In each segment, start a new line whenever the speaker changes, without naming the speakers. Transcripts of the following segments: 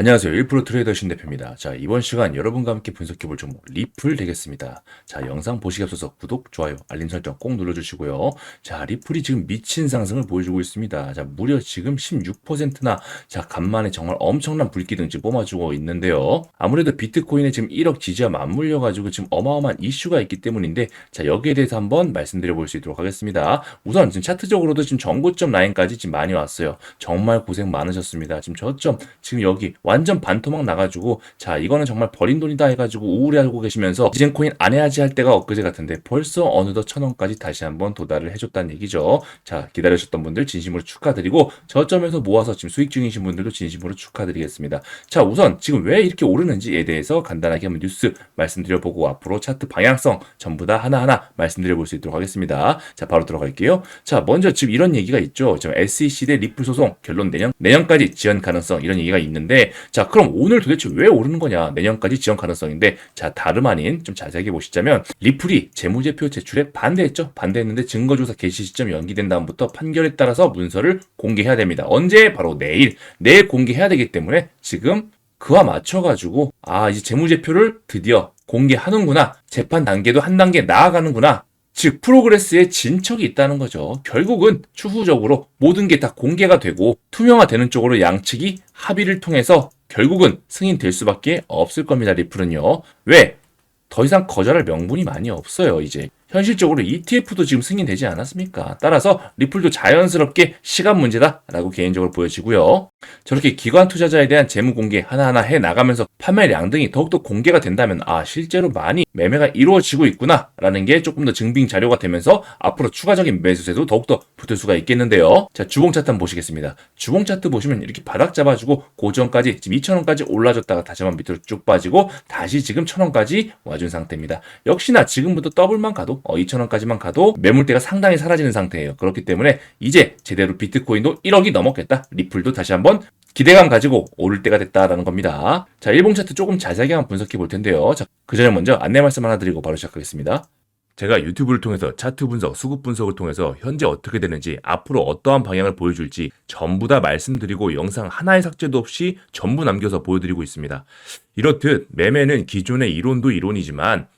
안녕하세요. 1프로 트레이더 신 대표입니다. 자, 이번 시간 여러분과 함께 분석해볼 종목 리플 되겠습니다. 자, 영상 보시기 앞서서 구독, 좋아요, 알림 설정 꼭 눌러주시고요. 자, 리플이 지금 미친 상승을 보여주고 있습니다. 자, 무려 지금 16%나 자, 간만에 정말 엄청난 불기 등지 뿜어주고 있는데요. 아무래도 비트코인에 지금 1억 지지와 맞물려가지고 지금 어마어마한 이슈가 있기 때문인데 자, 여기에 대해서 한번 말씀드려 볼 수 있도록 하겠습니다. 우선 지금 차트적으로도 지금 정고점 라인까지 지금 많이 왔어요. 정말 고생 많으셨습니다. 지금 저점, 지금 여기 완전 반토막 나가지고 자 이거는 정말 버린 돈이다 해가지고 우울해하고 계시면서 디젠코인 안 해야지 할 때가 엊그제 같은데 벌써 어느덧 천 원까지 다시 한번 도달을 해줬다는 얘기죠. 자 기다리셨던 분들 진심으로 축하드리고 저점에서 모아서 지금 수익 중이신 분들도 진심으로 축하드리겠습니다. 자 우선 지금 왜 이렇게 오르는지에 대해서 간단하게 한번 뉴스 말씀드려보고 앞으로 차트 방향성 전부 다 하나하나 말씀드려볼 수 있도록 하겠습니다. 자 바로 들어갈게요. 자 먼저 지금 이런 얘기가 있죠. 지금 SEC 대 리플 소송 결론 내년 내년까지 지연 가능성 이런 얘기가 있는데 자, 그럼 오늘 도대체 왜 오르는 거냐? 내년까지 지원 가능성인데, 자, 다름 아닌 좀 자세하게 보시자면, 리플이 재무제표 제출에 반대했죠? 반대했는데 증거조사 개시 시점 연기된 다음부터 판결에 따라서 문서를 공개해야 됩니다. 언제? 바로 내일. 내일 공개해야 되기 때문에 지금 그와 맞춰가지고, 아, 이제 재무제표를 드디어 공개하는구나. 재판 단계도 한 단계 나아가는구나. 즉 프로그레스에 진척이 있다는 거죠. 결국은 추후적으로 모든 게 다 공개가 되고 투명화되는 쪽으로 양측이 합의를 통해서 결국은 승인될 수밖에 없을 겁니다. 리플은요. 왜? 더 이상 거절할 명분이 많이 없어요. 이제 현실적으로 ETF도 지금 승인되지 않았습니까? 따라서 리플도 자연스럽게 시간 문제다라고 개인적으로 보여지고요. 저렇게 기관 투자자에 대한 재무 공개 하나하나 해 나가면서 판매량 등이 더욱더 공개가 된다면 아 실제로 많이 매매가 이루어지고 있구나라는 게 조금 더 증빙 자료가 되면서 앞으로 추가적인 매수세도 더욱더 붙을 수가 있겠는데요. 자 주봉 차트 한번 보시겠습니다. 주봉 차트 보시면 이렇게 바닥 잡아주고 고점까지 지금 2,000원까지 올라줬다가 다시 한번 밑으로 쭉 빠지고 다시 지금 1,000원까지 와준 상태입니다. 역시나 지금부터 더블만 가도 어, 2,000원까지만 가도 매물대가 상당히 사라지는 상태예요. 그렇기 때문에 이제 제대로 비트코인도 1억이 넘었겠다. 리플도 다시 한번 기대감 가지고 오를 때가 됐다라는 겁니다. 자, 일봉 차트 조금 자세하게 한번 분석해 볼 텐데요. 자, 그 전에 먼저 안내 말씀 하나 드리고 바로 시작하겠습니다. 제가 유튜브를 통해서 차트 분석, 수급 분석을 통해서 현재 어떻게 되는지, 앞으로 어떠한 방향을 보여줄지 전부 다 말씀드리고 영상 하나의 삭제도 없이 전부 남겨서 보여드리고 있습니다. 이렇듯 매매는 기존의 이론도 이론이지만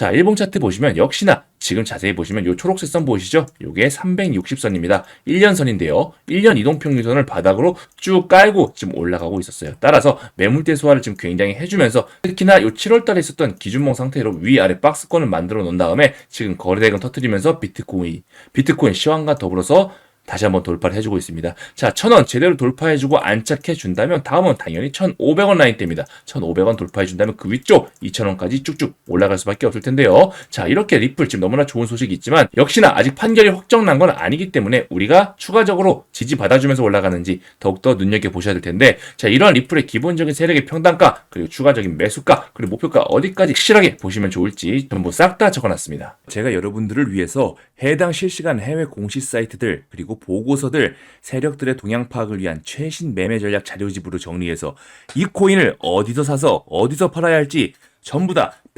자, 일봉 차트 보시면 역시나 지금 자세히 보시면 요 초록색 선 보이시죠? 요게 360선입니다. 1년 선인데요. 1년 이동평균선을 바닥으로 쭉 깔고 지금 올라가고 있었어요. 따라서 매물대 소화를 지금 굉장히 해주면서 특히나 요 7월 달에 있었던 기준봉 상태로 위아래 박스권을 만들어 놓은 다음에 지금 거래대금 터트리면서 비트코인, 비트코인 시황과 더불어서 다시 한번 돌파를 해주고 있습니다. 자, 1000원 제대로 돌파해주고 안착해준다면 다음은 당연히 1500원 라인대입니다. 1500원 돌파해준다면 그 위쪽 2000원까지 쭉쭉 올라갈 수밖에 없을 텐데요. 자, 이렇게 리플 지금 너무나 좋은 소식이 있지만 역시나 아직 판결이 확정난 건 아니기 때문에 우리가 추가적으로 지지받아주면서 올라가는지 더욱더 눈여겨보셔야 될 텐데 자, 이러한 리플의 기본적인 세력의 평단가 그리고 추가적인 매수가 그리고 목표가 어디까지 확실하게 보시면 좋을지 전부 싹 다 적어놨습니다. 제가 여러분들을 위해서 해당 실시간 해외 공시 사이트들 그리고 보고서들 세력들의 동향 파악을 위한 최신 매매 전략 자료집으로 정리해서 이 코인을 어디서 사서 어디서 팔아야 할지 전부 다